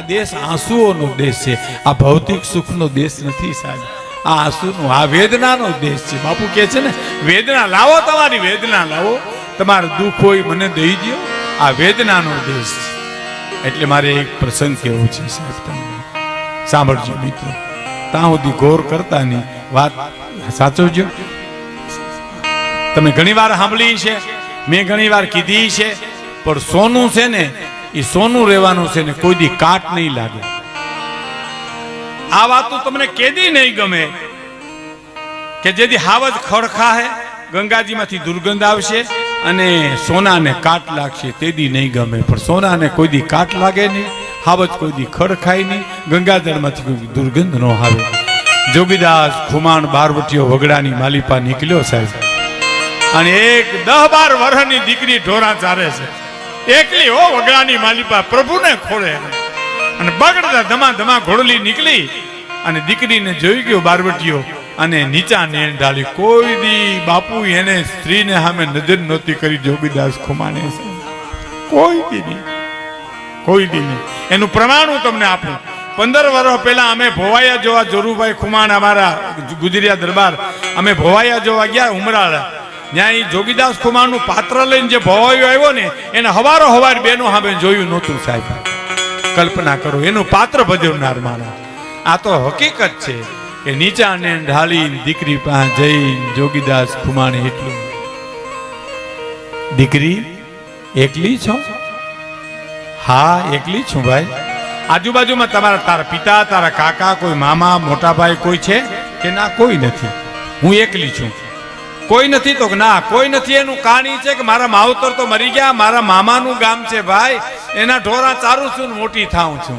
આ દેશ આંસુઓનો દેશ છે. આ ભૌતિક સુખનો દેશ નથી સાહેબ. આ આંસુનો, આ વેદનાનો દેશ છે. બાપુ કહે છે ને, વેદના લાવો, તમારી વેદના લાવો. તમારું દુઃખ હોય, મને દઈ દો આ વેદનાનો દેશ છે. એટલે મારે એક પ્રસંગ કેવો છે સાહેબ તમને. સાંભળજો મિત્રો. ત્યાં સુધી ગોર કરતા ની વાત સાચવજો. તમે ઘણી વાર સાંભળી છે, મેં ઘણી વાર કીધી છે, પણ સોનું છે ને એ સોનું રહેવાનું છે ને કોઈ દી કાટ નહીં લાગે. આ વાત તમને કેદી નહીં ગમે. કે જેથી હાવજ ખડખા હે ગંગાજીમાંથી દુર્ગંધ આવશે અને સોનાને કાટ લાગશે તેદી નહીં ગમે. પણ સોનાને કોઈ દી કાટ લાગે નહીં, હાવજ કોઈ દી ખડખાય નહીં, ગંગાજળમાંથી કોઈ દુર્ગંધ ન આવે. જોગીદાસ ખુમાણ બારવટીઓ વગડાની માલિપા નીકળ્યો સાહેબ. અને એક દહ બાર વર્ષની દીકરી ઢોરા ચારે છે. એકલી હો વગડાની માલિપા, પ્રભુને ખોળે અને બગડતા ધમા ધમા ઘોડલી નીકળી અને દીકરીને જોઈ ગયો બારવટીઓ અને નીચા નેણ ઢાળી, કોઈ દી બાપુ એને સ્ત્રીને સામે નજર નહોતી કરી જોગીદાસ ખુમાને. કોઈ દી નહીં, કોઈ દી નહીં. એનું પ્રમાણ હું તમને આપું. પંદર વર્ષ પહેલા અમે ભોવાયા જોવા જોરુભાઈ ખુમાણ અમારા ગુજરિયા દરબાર. અમે ભોવાયા જોવા ગયા ઉમરાળા. ત્યાં એ જોગીદાસ ખુમાણનું પાત્ર લઈને જે ભવાયો આવ્યો ને, એને હવારો હવાર બેનો સામે જોયું નહોતું સાહેબ. કલ્પના કરો, એનું પાત્ર ભજવનાર મારા આ તો હકીકત છે કે નીચાને ઢાલી દીકરી પાસે જઈ જોગીદાસ ખુમાણે એટલું. દીકરી, એકલી છો? હા, એકલી છું ભાઈ. આજુબાજુમાં તમારા તારા પિતા, તારા કાકા, કોઈ મામા, મોટા ભાઈ કોઈ છે? કે ના, કોઈ નથી. હું એકલી છું. કોઈ નથી તો ના, કોઈ નથી એનું કહાણી છે કે મારા માવતર તો મરી ગયા, મારા મામાનું ગામ છે ભાઈ, એના ઢોરા ચારું છું મોટી થાઉં છું.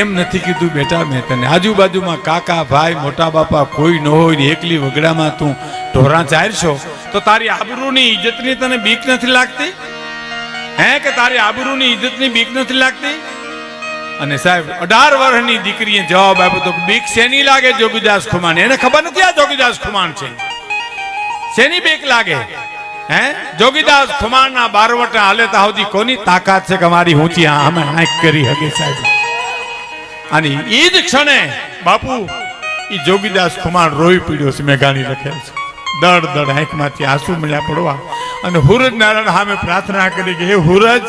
એમ નથી કીધું બેટા મેં તને. આજુબાજુમાં કાકા, ભાઈ, મોટા બાપા કોઈ ન હોય ને એકલી વગડામાં તું ઢોરા ચારશો, તો તારી આબરૂની ઇજ્જતની તને બીક નથી લાગતી? હે કે તારી આબરૂની ઇજ્જતની બીક નથી લાગતી? અને સાહેબ, અઢાર વર્ષની દીકરીએ જવાબ આપ્યો તો બીક શેની લાગે જોગીદાસ ખુમાન? એને ખબર નથી આ જોગીદાસ ખુમાણ છે. શેની બેક લાગે? હે? જોગીદાસ ખુમાણના બારવટા હાલેતા સુધી કોની તાકાત છે કે અમારી ઊંચી આમે આંખ કરી હગે સાહેબ? અને એ જ ક્ષણે બાપુ એ જોગીદાસ ખુમાણ રોઈ પીડ્યો છે, મેઘાણી લખેલ છે. દડ દડ આંખમાંથી આંસુ મળ્યા પડવા. અને હુરજ નારાયણ સામે પ્રાર્થના કરી કે, હે હુરજ,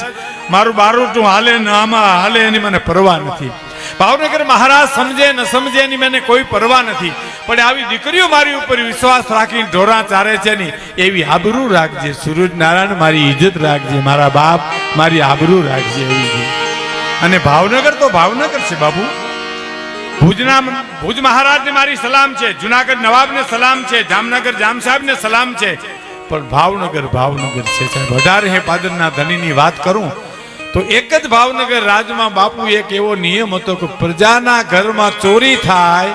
મારું બારોટું હાલે ન આમાં હાલે એની મને પરવા નથી. ભાવનગર મહારાજ સમજે ન સમજે એની મને કોઈ પરવા નથી. પણ આવી દીકરીઓ મારી ઉપર વિશ્વાસ રાખીને ઢોરા ચારે છે ની, એવી આબરૂ રાખજે, સૂરજ નારાયણ મારી ઇજ્જત રાખજે, મારા બાપ મારી આબરૂ રાખજે એવી. અને ભાવનગર તો ભાવનગર છે બાબુ ભુજના ભુજ મહારાજને મારી સલામ છે, જુનાગઢ નવાબને સલામ છે, જામનગર જામ સાહેબને સલામ છે. પણ ભાવનગર ભાવનગર છે સાહેબ. અઢાર હે પાદરના ધણીની વાત કરું, તો એક જ ભાવનગર રાજમાં બાપુ એક એવો નિયમ હતો કે પ્રજાના ઘરમાં ચોરી થાય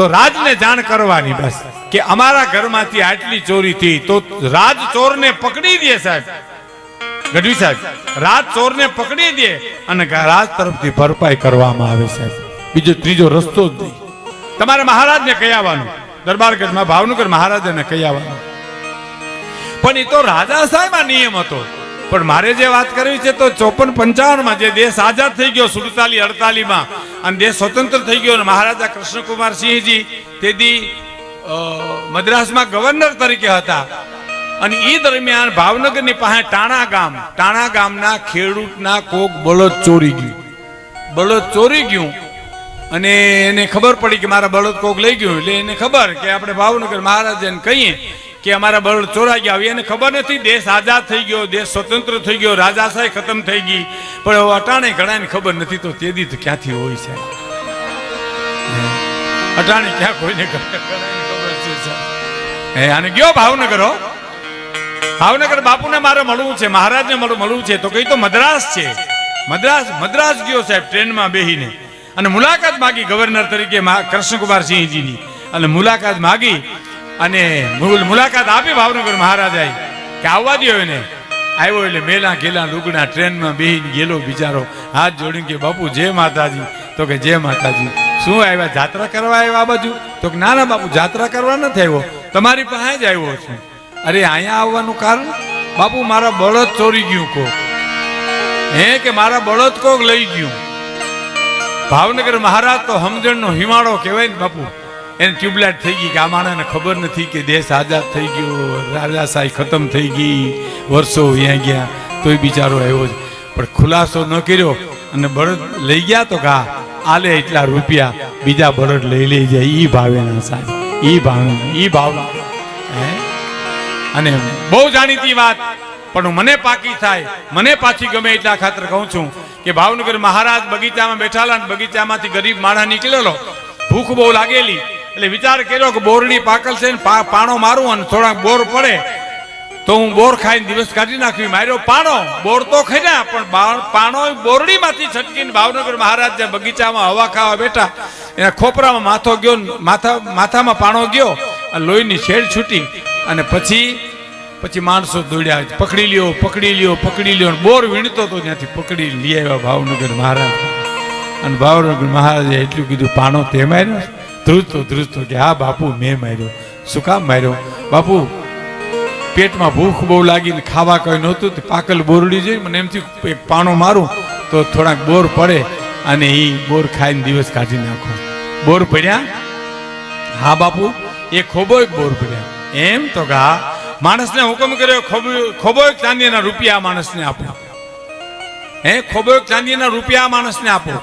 તો રાજને જાણ કરવાની બસ. કે અમારા ઘરમાંથી આટલી ચોરી થઈ, તો રાજ ચોરને પકડી દે સાહેબ. ગઢવી સાહેબ, રાજ ચોરને પકડી દે અને રાજ તરફથી ભરપાઈ કરવામાં આવે સાહેબ. બીજો ત્રીજો રસ્તો જ નહીં. તમારે મહારાજને કહી આવવાનું. દરબારગઢમાં ભાવનગર મહારાજને કહી આવવાનું. પણ એ તો રાજા સાહેબ નિયમ હતો. પણ મારે જે વાત કરવી છે તો ચોપન પંચાવનમાં જે દેશ આઝાદ થઈ ગયો, સુડતાલી અડતાલી માં અને દેશ સ્વતંત્ર થઈ ગયો મહારાજા કૃષ્ણકુમાર સિંહજી તેથી મદ્રાસમાં ગવર્નર તરીકે હતા. અને એ દરમિયાન ભાવનગરની પાસે ટાણા ગામ, ટાણા ગામના ખેડૂતના કોક બળદ ચોરી ગયું. બળદ ચોરી ગયું, અને એને ખબર પડી કે મારા બળદ કોક લઈ ગયું, એટલે એને ખબર કે આપણે ભાવનગર મહારાજાને કહીએ કે અમારા બળ ચોરાઈ ગયા. એને ખબર નથી, દેશ આઝાદ થઈ ગયો, દેશ સ્વતંત્ર થઈ ગયો, રાજાશાહી ખતમ થઈ ગઈ. પણ અટાણે ઘણાને ખબર નથી તો તેદી તો ક્યાંથી હોય છે? અટાણે ક્યાં કોઈને. હે અને ગયો ભાવનગર હો? ભાવનગર બાપુને મારે મળવું છે, મહારાજને મળવું છે. તો કઈ તો મદ્રાસ છે. મદ્રાસ મદ્રાસ ગયો સાહેબ, ટ્રેનમાં બેહીને. અને મુલાકાત માગી ગવર્નર તરીકે કૃષ્ણકુમાર સિંહજીની અને મુલાકાત માગી અને મુલ- મુલાકાત આપી ભાવનગર મહારાજાએ કે આવવા દો એને. આવ્યો એટલે મેલા ગેલા લુગડા ટ્રેનમાં બેહીને ગેલો બિચારો, હાથ જોડીને કે, બાપુ, જય માતાજી. તો કે, જય માતાજી. શું આવ્યા? જાત્રા કરવા આવ્યા આ બાજુ? તો કે, ના ના, બાપુ, જાત્રા કરવા નથી આવ્યો. તમારી પાસે જ આવ્યો છું. અરે, અહીંયા આવવાનું કારણ? બાપુ, મારા બળદ ચોરી ગયું કોક. હે, કે મારા બળદ કોક લઈ ગયું. ભાવનગર મહારાજ તો સમજણનો હિમાળો કહેવાય ને, બાપુ. એને ટ્યુબલાઇટ થઈ ગઈ કે આ માણસને ખબર નથી કે દેશ આઝાદ થઈ ગયો રાજાશાહી ખતમ થઈ ગઈ, વર્ષો અહીંયા ગયા, તોય બિચારો આવ્યો જ. પણ ખુલાસો ન કર્યો અને બળદ લઈ ગયા તો કા આલે એટલા રૂપિયા, બીજા બળદ લઈ લઈ જાય. ઈ ભાવે સાહેબ, ઈ ભાવે, ઈ ભાવ. અને બહુ જાણીતી વાત, પણ મને પાકી થાય. મને પાછી ગમે એટલા ખાતર કહું છું કે ભાવનગર મહારાજ બગીચામાં બેઠાલા બગીચામાંથી ગરીબ માણસ નીકળેલો, ભૂખ બહુ લાગેલી એટલે વિચાર કર્યો કે બોરડી પાકલ છે ને પાણો મારું અને થોડાક બોર પડે. તો હું બોર ખાઈને દિવસ કાઢી નાખવી માર્યો, પાણો, બોર તો ખાઈ પણ પાણો બોરડીમાંથી છટકીને ભાવનગર મહારાજ જે બગીચામાં હવા ખાવા બેઠા, એના ખોપરામાં માથો ગયો માથા માથામાં પાણો ગયો અને લોહીની શેડ છૂટી. અને પછી પછી માણસો દોડ્યા. પકડી લ્યો પકડી લ્યો પકડી લ્યો. બોર વીણતો તો ત્યાંથી પકડી લઈ આવ્યા ભાવનગર મહારાજ. અને ભાવનગર મહારાજે એટલું કીધું, પાણો તેમાં ધ્રુજતો ધ્રુજતો કે, હા, બાપુ, મેં માર્યો. શું કામ માર્યો? બાપુ, પેટમાં ભૂખ બહુ લાગીને ખાવા કઈ નહોતું પાકલ બોરડી જોઈ મને એમથી એક પાણો મારું તો થોડાક બોર પડે અને એ બોર ખાઈને દિવસ કાઢી નાખો. બોર પડ્યા? હા, બાપુ, એ ખોબો બોર પડ્યા? એમ? તો કે, હા. માણસને હુકમ કર્યો, ખોબો એક ચાંદીના રૂપિયા માણસને આપો. હે ખોબો ચાંદીના રૂપિયા માણસને આપો.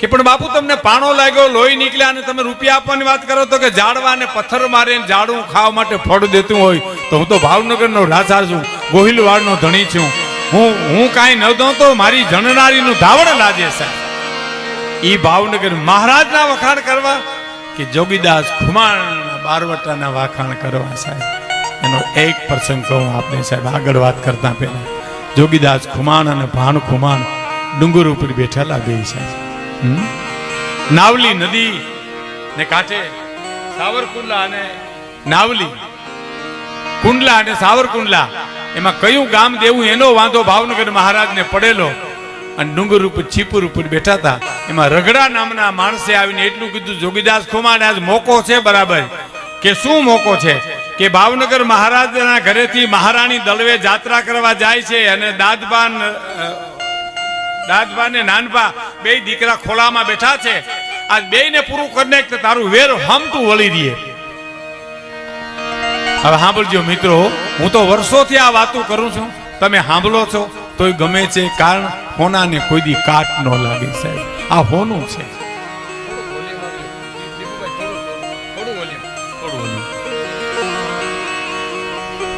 કે પણ બાપુ, તમને પાણો લાગ્યો, લોહી નીકળ્યા અને તમે રૂપિયા આપવાની વાત કરો તો કે ઝાડવા ને પથ્થર મારે ને ઝાડવું ખાવા માટે ફળ દેતું હોય, તો હું તો ભાવનગરનો રાજા છું, ગોહિલવાડનો ધણી છું. હું હું કાંઈ ન દઉં તો મારી જણનારીનું ધાવણ લાજે સાહેબ એ ભાવનગર મહારાજના વખાણ કરવા કે જોગીદાસ ખુમાણ બારવટાના વખાણ કરવા સાહેબ. એનો એક પ્રસંગ કહું આપને સાહેબ આગળ વાત કરતા પહેલા. જોગીદાસ ખુમાણ અને ભાણ ખુમાણ ડુંગર ઉપર બેઠેલા બે સાહેબ? નાવલી નદી ને કાંઠે સાવરકુંડલા અને નાવલી. કુંડલા અને સાવરકુંડલા, એમાં કયું ગામ દેવું એનો વાંધો ભાવનગર મહારાજને પડેલો. અને ડુંગર ઉપર છીપુર ઉપર બેઠા હતા. એમાં રગડા નામના માણસે આવીને એટલું કીધું, જોગીદાસ ખુમાને આજ મોકો છે બરાબર. કે શું મોકો છે? કે ભાવનગર મહારાજના ઘરેથી મહારાણી દલવે જાત્રા કરવા જાય છે અને દાદબાન અ, દાદબા ને નાનપા બે દીકરા ખોલામાં બેઠા છે. આજ બે ને પૂરું કરીને તારું વેર હમતું વળી દે હવે સાંભળજો મિત્રો હું તો વર્ષોથી આ વાતો કરું છું. તમે સાંભળો છો તોય ગમે છે કારણ હોનાને કોઈ દી કાટ ન લાગે સાહેબ. આ હોનું છે.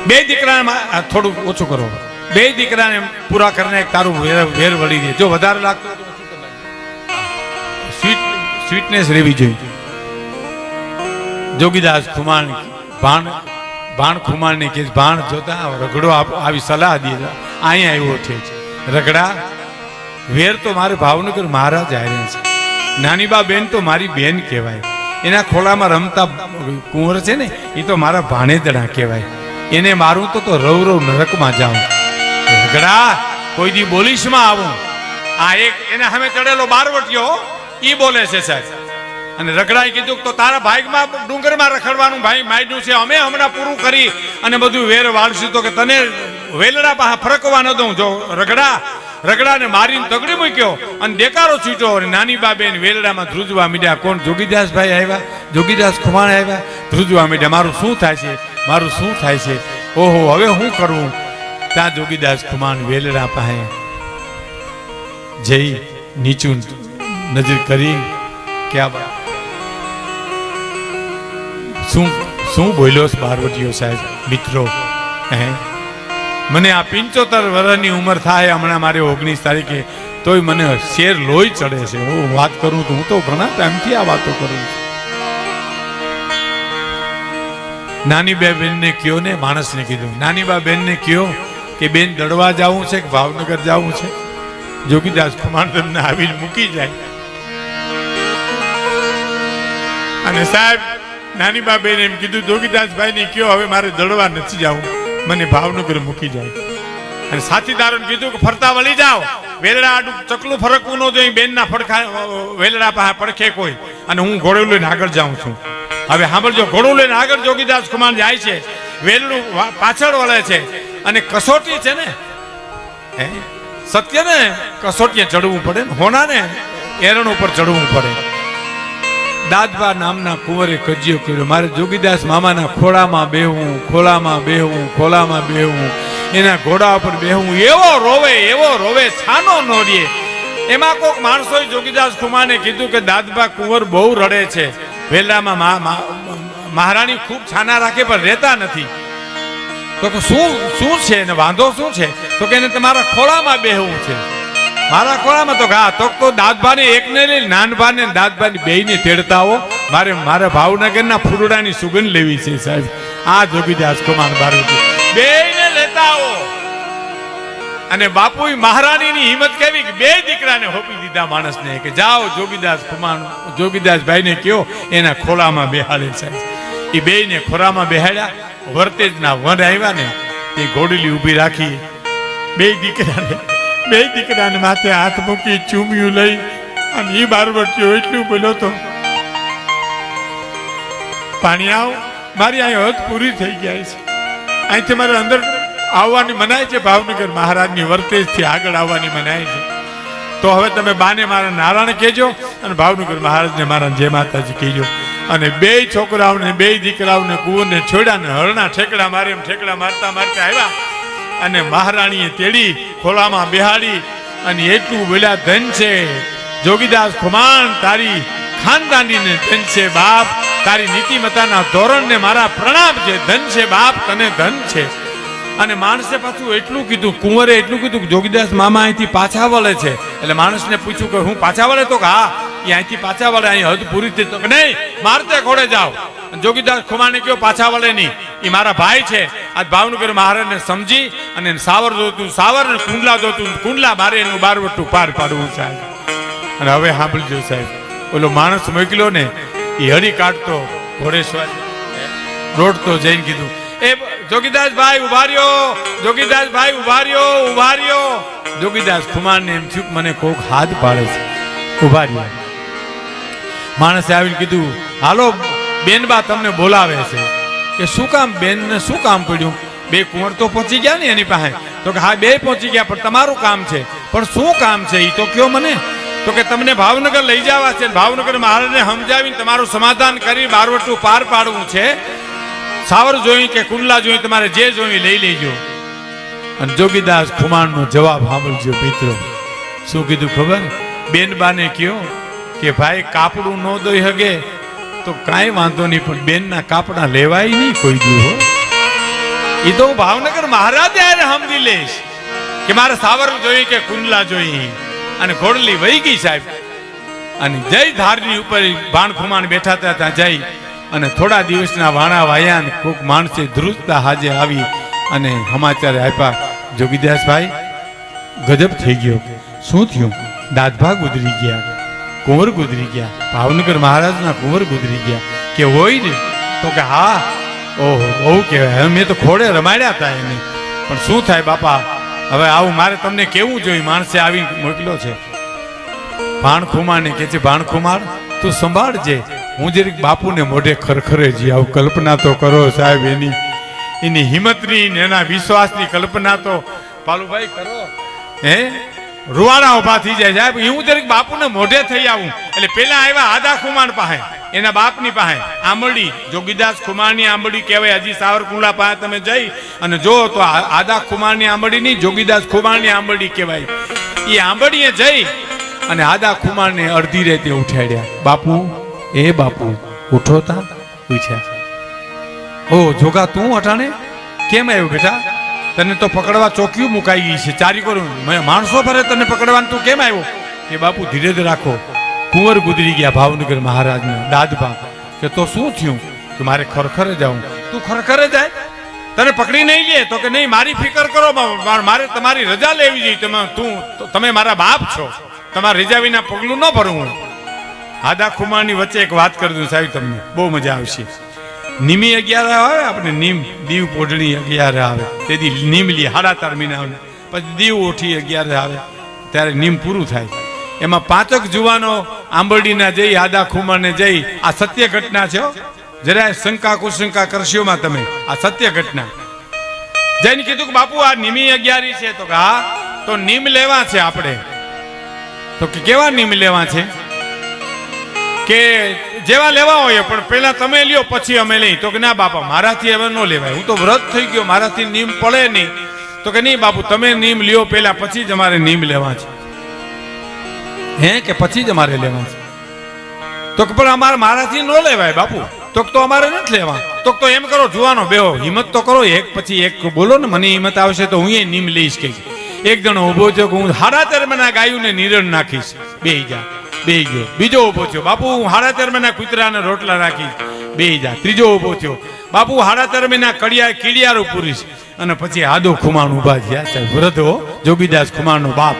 બે દીકરામાં થોડું ઓછું કરો. બે દીકરાને પૂરા કરીને તારું વેર વળી દે. જો વધારે લાગતું. સ્વીટ સ્વીટનેસ રહેવી જોઈએ. જોગીદાસ ખુમાણ ભાણ ભાણ ખુમાણની કે ભાણ જોતા રગડો આવી સલાહ દે અહીંયા આવ્યો છે. રગડા, વેર તો મારે ભાવનગર મહારાજ આવ્યા છે. નાની બા બેન તો મારી બેન કહેવાય. એના ખોળામાં રમતા કુંવર છે ને, એ તો મારા ભાણેદડા કહેવાય. એને મારું તો રવ રવ નરકમાં જાઉં. રગડા કોઈ દી બોલીશમાં આવું. આ એક એને સામે ચડેલો બારવટીયો, ઈ બોલે છે સાહેબ. અને રગડાએ કીધું તો તારા ભાઈમાં ડુંગરમાં રખડવાનું ભાઈ માંડ્યું છે, અમે હમણાં પૂરું કરી અને બધું વેર વાળશું તો કે તને વેલડા પાસે ફરકવા ન દઉં. જો રગડા રગડાને મારીને તગડી મૂક્યો અને દેકારો છૂટ્યો અને નાની બાબેન વેલડામાં ધ્રુજવા મીડ્યા. કોણ? જોગીદાસ ભાઈ આવ્યા? જોગીદાસ ખુમાણ આવ્યા? ધ્રુજવા મીડ્યા. મારું શું થાય છે? મારું શું થાય છે? ઓહો, હવે શું કરવું ત્યાં જોગીદાસ ખુમાન વેલરા પાસે જઈ નીચું નજર કરી ક્યાં વાત શું શું બોલ્યો છે સાહેબ, મિત્રો? હે? મને આ પિંચોતેર વર્ષની ઉંમર થાય, હમણાં મારે ઓગણીસ તારીખે. તોય મને શેર લોહી ચડે છે. હું વાત કરું તો હું તો ઘણા ટાઈમથી આ વાતો કરું છું. નાની બે બેનને કયો ને? માણસને કીધું. નાની બા બેનને કયો? કે બેન, દડવા જવું છે કે ભાવનગર જવું છે? જોગીદાસ કુમાર તમને આવીને મૂકી જાય. અને સાહેબ, નાની બા બેન એમ કીધું જોગીદાસભાઈ ને કયો, હવે મારે દડવા નથી જવું. મને ભાવનગર મૂકી જાય. અને સાથીદારોને કીધું કે, ફરતા વળી જાઓ. વેલડા આડું ચકલું ફરકવું ન જોઈએ બેનના ફડખા વેલડા પાસે પડખે કોઈ. અને હું ઘોડું લઈને આગળ જાઉં છું. હવે સાંભળજો, ઘોડું લઈને આગળ જોગીદાસ કુમાર જાય છે. વેલડું પાછળ વળે છે. અને કસોટી છે ને, હે? સત્ય ને, કસોટીએ ચડવું પડે ને. હોના ને, એરણ ઉપર ચડવું પડે. દાદબા નામના કુંવરે કજિયો કર્યો. મારે જોગીદાસ મામાના ખોળામાં બેહવું ખોળામાં બેહવું ખોળામાં બેહવું. એના ઘોડા ઉપર બેહવું. એવો રોવે એવો રોવે, છાનો નો રે એમાં કોઈક માણસોએ જોગીદાસ કુમારને કીધું કે દાદબા કુંવર બહુ રડે છે. વેલામાં મહારાણી ખૂબ છાના રાખે, પણ રહેતા નથી. તો કે શું શું છે ને વાંધો શું છે? તો કે એને તમારા ખોળામાં બેહવું છે. મારા ખોળામાં તો હા તો તો દાદભાને એકને લઈ, નાનભાને દાદભાની બેયને તેડતા હો. મારે, મારા ભાવનગરના ફૂરડાની સુગંધ લેવી છે સાહેબ. આ જોગીદાસ કુમાર બારોટી. બેયને લેતા આવો અને બાપુ મહારાણીની હિંમત કેવી કે બે દીકરાને હોપી દીધા માણસને કે જાઓ જોગીદાસ કુમાર જોગીદાસ ભાઈને કયો એના ખોળામાં બેહાડે છે એ બેયને ખોરામાં બેહાડ્યા. વર્તેજના વન આવ્યા ને એ ઘોડલી ઊભી રાખી. બે દીકરાને બે દીકરાને માથે હાથ મૂકી ચૂમ્યું લઈ અને એ બારવટીઓ એટલું બોલ્યો તો, પાણી આવ, મારી અહીં હદ પૂરી થઈ ગયા છે. અહીંથી મારે અંદર આવવાની મનાય છે, ભાવનગર મહારાજની વર્તેજથી આગળ આવવાની મનાય છે. તો હવે તમે બાને મારા નારાયણ કહેજો અને ભાવનગર મહારાજને મારા જય માતાજી કહેજો. અને બે છોકરાઓને, બે દીકરાઓને, કુંવરને છોડ્યા ને હરણા, ઠેકડા મારે એમ ઠેકડા મારતા મારતા આવ્યા. અને મહારાણીએ તેડી ખોલામાં બેહાડી, અને એટલું બોલ્યા, ધન છે, જોગીદાસ ખુમાણ, તારી ખાનદાનીને ધન છે બાપ, તારી નીતિમતાના ધોરણને મારા પ્રણામ છે, ધન છે બાપ, તને ધન છે. અને માણસે પાછું એટલું કીધું, કુંવરે એટલું કીધું કે જોગીદાસ મામા અહીંથી પાછા વળે છે. એટલે માણસને પૂછ્યું કે હું પાછા વળે? તો કે હા, એ અહીંથી પાછા વળે, અહીં હદ પૂરી થઈ. તો કે નહીં મારતે ખોડે જાઓ. જોગીદાસ ખુમાને કયો પાછા વળે નહીં. એ મારા ભાઈ છે. આજ ભાવનગર મહારાજને સમજી અને સાવર જોતું, સાવર ને કુંડલા જોતું, કુંડલા મારે એનું બારવટું પાર પાડવું સાહેબ અને હવે સાંભળજો સાહેબ. ઓલો માણસ મોકલ્યો ને, એ હરી કાઢતો, ઘોડેશ્વર રોડતો જઈને કીધું, એ જોગીદાસ ભાઈ ઊભા રહ્યો જોગીદાસ ભાઈ ઊભા રહ્યો ઊભા રહ્યો જોગીદાસ કુમાર ને એમ થયું મને કોક હાથ પાડે છે. ઊભા રહ્યા માણસે આવીને કીધું, હાલો, બેનબા તમને બોલાવે છે. કે શું કામ બેન ને શું કામ પડ્યું? બે કુંવર તો પહોંચી ગયા ને એની પાસે. તો કે, હા, બે પહોંચી ગયા, પણ તમારું કામ છે. પણ શું કામ છે એ તો કયો મને? તો કે, તમને ભાવનગર લઈ જવા છે ભાવનગર મહારાજને સમજાવીને તમારું સમાધાન કરી બારવટું પાર પાડવું છે. સાવર જોઈ કે કુંડલા જોઈ, તમારે જે જોઈ લઈ લેજો. અને જોગીદાસ ખુમાણનો જવાબ સાંભળજો, મિત્રો. શું કીધું ખબર? બેનબાને કયો કે ભાઈ, કાપડું ન દઈ હગે તો કાંઈ વાંધો નહીં, પણ બેનના કાપડા લેવાય નહીં કોઈ દી, હો. એ તો ભાવનગર મહારાજ આને સમજી લઈશ કે મારે સાવર જોઈ કે કુંડલા જોઈ. અને ઘોડલી વહી ગઈ સાહેબ. અને જય ધારની ઉપર ભાણ ખુમાણ બેઠા હતા, ત્યાં જઈ અને થોડા દિવસના વાણા વાયા ખૂબ માણસે ધ્રુજતા હાજે આવી અને સમાચાર આપ્યા, જોગીદાસભાઈ, ગજબ થઈ ગયો. શું થયું? દાદભા ગુજરી ગયા, કુંવર ગુજરી ગયા, ભાવનગર મહારાજના કુંવર ગુજરી ગયા. કે હોય ને, તો કે હા, ઓહો, બહુ કહેવાય. હવે મેં તો ખોડે રમાડ્યા હતા એને. પણ શું થાય બાપા? હવે આવું મારે તમને કેવું જોઈએ માણસે આવી મોકલ્યો છે. ભાણખુમારને કે છે, ભાણખુમાર, તું સંભાળજે. હું જરીક બાપુને મોઢે ખરખરે જી, આવું કલ્પના તો કરો સાહેબ એની. એની હિંમતની ને એના વિશ્વાસની કલ્પના તો પાલુભાઈ કરો. હે? રૂવાડા ઊભા થઈ જાય સાહેબ. હું જરીક બાપુને મોઢે થઈ આવું. એટલે પેલા આવ્યા આદા ખુમાર પાસે, એના બાપની પાસે. આંબળી જોગીદાસ ખુમારની આંબળી કહેવાય, હજી સાવરકુંડલા પાસે તમે જઈ અને જો તો આદા ખુમારની આંબળી નહીં જોગીદાસ ખુમારની આંબળી કહેવાય. એ આંબળીએ જઈ અને આદા ખુમારને અડધી રેતે ઉઠાડ્યા. બાપુ એ બાપુ ઉઠો તા પૂછ્યા. ઓ જોગા, તું અટાણે? કેમ આવ્યો બેટા? તને તો પકડવા ચોકીયું મુકાઈ ગઈ છે. ચારી કરું. માણસો ફરે તને પકડવાનું. તું કેમ આવ્યો? કે બાપુ, ધીરે જ રાખો. કુંવર ગુજરી ગયા ભાવનગર મહારાજના દાદભા કે, તો શું થયું? કે મારે ખરખરે જાઉં. તું ખરખરે જાય? તને પકડી નહીં લે? તો કે નહીં, મારી ફિકર કરો. મારે તમારી રજા લેવી જોઈએ તમે, તું, તમે મારા બાપ છો. તમારા રજા વિના પગલું ન ભરવું આદા ખુમાની વચ્ચે એક વાત કરી દઉં સાહેબ તમને. બહુ મજા આવશે. નિમી અગિયાર આવે આપણે નીમ, દીવ પોઢણી અગિયાર આવે. તેથી નીમ લી સાડા ચાર મહિના આવે પછી દીવ ઓઠી અગિયાર આવે. ત્યારે નીમ પૂરું થાય. એમાં પાંચક જુવાનો આંબરડીના જઈ આદા ખુમાને જઈ આ સત્ય ઘટના છે. જરાય શંકા કુશંકા કરશોમાં તમે. આ સત્ય ઘટના. જઈને કીધું કે બાપુ, આ નિમી અગિયારી છે. તો હા, તો નીમ લેવા છે આપણે. તો કે કેવા નિમ લેવા છે? કે જેવા લેવા હોય, પણ પહેલા તમે લ્યો, પછી અમે લઈ. તો કે ના બાપા, મારાથી હવે ન લેવાય. હું તો વ્રત થઈ ગયો, મારાથી નિયમ પડે નહીં. તો કે નહીં બાપુ, તમે નિયમ લ્યો પહેલા, પછી જ અમારે નિયમ લેવા છે. હે, કે પછી જ અમારે લેવા છે? તો કે પણ અમારે મારાથી ન લેવાય બાપુ. તો તો અમારે નથી લેવા. તો તો એમ કરો, જુવાનો બેહો, હિંમત તો કરો, એક પછી એક. બોલો ને, મને હિંમત આવશે તો હું એ નિમ લઈશ કે. એક જણો ઊભો થયો હું હાડા તરમના ગાયું ને નિરણ નાખીશ. બે જા. બે ગયો. બીજો ઊભો થયો. બાપુ, હું સાડા તેર મહિના કૂતરાને રોટલા રાખી બે જા. ત્રીજો ઊભો થયો. બાપુ સાડા તેર મહિના કડિયા કીડિયારો પૂરીશ. અને પછી આદો ખુમાણ ઊભા થયા. સાહેબ હો. જોગીદાસ ખુમાણનો બાપ.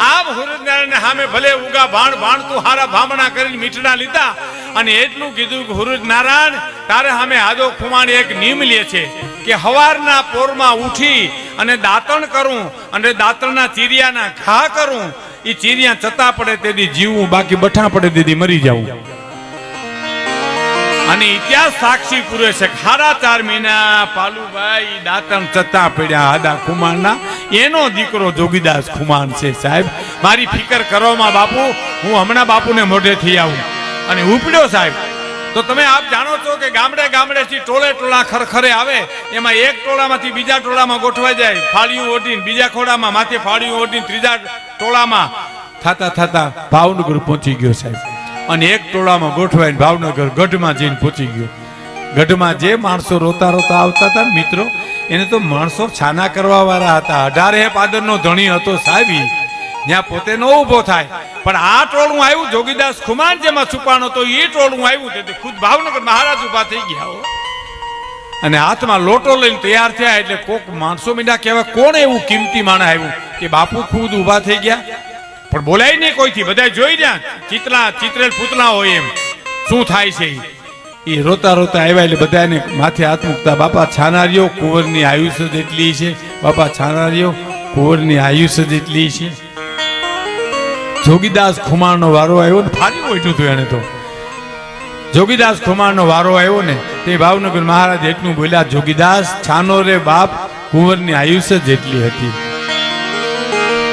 આ હુરજનારાયણને સામે ભલે ઉગા ભાણ ભાણ તું હારા ભામણા કરીને મીઠડા લીધા. અને એટલું કીધું કે હુરજ નારાયણ તારે સામે આદો ખુમાણ એક નિયમ લે છે કે હવારના પોરમાં ઉઠી અને દાંતણ કરું અને દાંતણના ચીરિયાના ઘા કરું એ ચીરિયા ચતા પડે તેથી જીવવું, બાકી બઠા પડે તેથી મરી જવું. અને ઇતિહાસ સાક્ષી પૂરે છે ખારા ચાર મહિના પાલુભાઈ, દાંતણ ચત્તા પડ્યા આદા ખુમાણના. એનો દીકરો જોગીદાસ ખુમાન છે સાહેબ. મારી ફિકર કરવામાં બાપુ, હું હમણાં બાપુને મોઢેથી આવું. અને ઉપડ્યો સાહેબ. તો તમે આપ જાણો છો કે ગામડે ગામડેથી ટોળે ટોળા ખરખરે આવે, એમાં એક ટોળામાંથી બીજા ટોળામાં ગોઠવાઈ જાય, ફાળિયું ઓઢીને બીજા ખોડામાં માથે ફાળિયું ઓઢીને ત્રીજા ટોળામાં. થતા થતા ભાવનગર પહોંચી ગયો સાહેબ. અને એક ટોળામાં ગોઠવાઈને ભાવનગર ગઢમાં જઈને પહોંચી ગયો. ગઢમાં જે માણસો રોતા રોતા આવતા હતા મિત્રો, એને તો માણસો છાના કરવા વાળા હતા. અઢારે પાદરનો ધણી હતો સાહેબી જ્યાં પોતે ન ઊભો થાય. પણ આ ટોળું આવ્યું જોગીદાસ ખુમાન જેમાં છુપાણો તો એ ટોળું આવ્યું તેથી ખુદ ભાવનગર મહારાજ ઊભા થઈ ગયા હો. અને હાથમાં લોટો લઈને તૈયાર થયા એટલે કોક માણસો મીડા કહેવાય કોણ એવું કિંમતી માણસ આવ્યું કે બાપુ ખુદ ઊભા થઈ ગયા? પણ બોલાય નહીં કોઈથી બધા જોઈ રહ્યા. ચિતલા, ચિત્રેલ પૂતલા હોય એમ. શું થાય છે? એ રોતા રોતા આવ્યા એટલે બધાને માથે હાથ મૂકતા, બાપા, છાનારીઓ કુંવરની આયુષ્ય જેટલી છે, બાપા, છાનારીઓ કુંવરની આયુષ્ય જેટલી છે. જોગીદાસ ખુમાણનો વારો આવ્યો ને ફારી ઉઠ્યું હતું એને તો. જોગીદાસ ખુમાણનો વારો આવ્યો ને, તે ભાવનગર મહારાજ એટલું બોલ્યા, જોગીદાસ, છાનો રે બાપ, કુંવરની આયુષ્ય જેટલી હતી.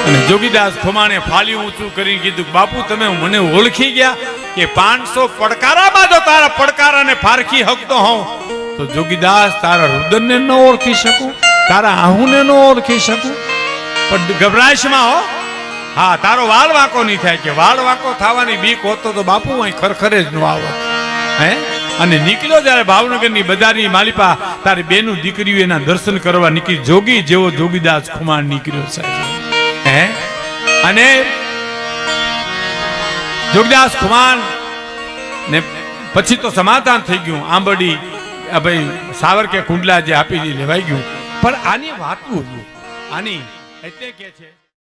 અને જોગીદાસ ખુમાણે ફાલી ઊંચું કરી કીધું, બાપુ, તમે મને ઓળખી ગયા કે પાંચસો પડકારામાં જો તારા પડકારાને ફારખી હકતો હોઉં. તો જોગીદાસ, તારા રુદનને ન ઓળખી શકું, તારા આહુને ન ઓળખી શકું. પણ ગભરાશમાં હો હા, તારો વાળ વાંકો નહીં થાય કે વાળ વાંકો થવાની બીક હોતો તો બાપુ અહીં ખરખરે જ ન આવો હે? અને નીકળ્યો ત્યારે ભાવનગરની બજારની માલિપા, તારી બેનું દીકરીઓ એના દર્શન કરવા નીકળી જોગી જેવો જોગીદાસ ખુમાર નીકળ્યો સાહેબ. હે? અને જોગીદાસ ખુમાન ને પછી તો સમાધાન થઈ ગયું. આંબડી ભાઈ સાવર કે કુંડલા જે આપી લેવાઈ ગયું. પણ આની વાત આની એટલે કે છે